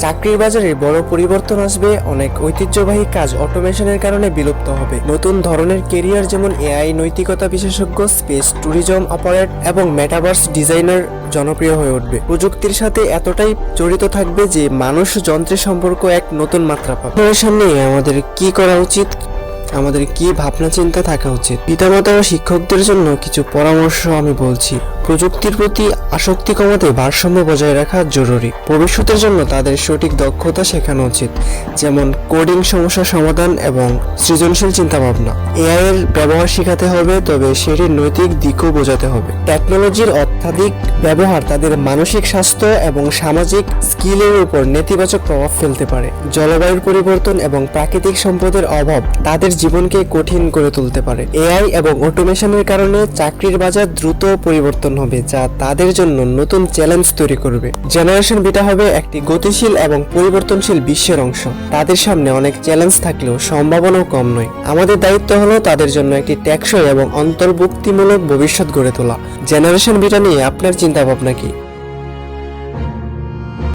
চাকরির বাজারে বড় পরিবর্তন আসবে, অনেক ঐতিহ্যবাহী কাজ অটোমেশনের কারণে বিলুপ্ত হবে। নতুন ধরনের কেরিয়ার যেমন এআই নৈতিকতা বিশেষজ্ঞ স্পেস ট্যুরিজম অপারেট এবং মেটাভার্স ডিজাইনার জনপ্রিয় হয়ে উঠবে। প্রযুক্তির সাথে এতটাই জড়িত থাকবে যে মানুষ যন্ত্রের সম্পর্ক এক নতুন মাত্রা পাবে। সামনে আমাদের কি করা উচিত? আমাদের কি ভাবনা চিন্তা থাকা উচিত? পিতামাতা ও শিক্ষকদের জন্য কিছু পরামর্শ আমি বলছি। প্রযুক্তির প্রতি আসক্তি কমাতে ভারসাম্য বজায় রাখা জরুরি। ভবিষ্যতের জন্য তাদের সঠিক দক্ষতা শেখানো উচিত, যেমন কোডিং সমস্যা সমাধান এবং সৃজনশীল চিন্তাভাবনা। এআই এর ব্যবহার শেখাতে হবে, তবে সেটির নৈতিক দিকও বোঝাতে হবে। টেকনোলজির অত্যাধিক ব্যবহার তাদের মানসিক স্বাস্থ্য এবং সামাজিক স্কিলের উপর নেতিবাচক প্রভাব ফেলতে পারে। জলবায়ুর পরিবর্তন এবং প্রাকৃতিক সম্পদের অভাব তাদের জীবনকে কঠিন করে তুলতে পারে। এআই এবং অটোমেশনের কারণে চাকরির বাজার দ্রুত পরিবর্তন হবে যা তাদের জন্য নতুন চ্যালেঞ্জ তৈরি করবে। জেনারেশন বিটা হবে একটি গতিশীল এবং পরিবর্তনশীল বিশ্বের অংশ। তাদের সামনে অনেক চ্যালেঞ্জ থাকলেও সম্ভাবনাও কম নয়। আমাদের দায়িত্ব হলো তাদের জন্য একটি ট্যাক্সই এবং অন্তর্ভুক্তিমূলক ভবিষ্যৎ গড়ে তোলা। জেনারেশন বিটা নিয়ে আপনার চিন্তা ভাবনা কি?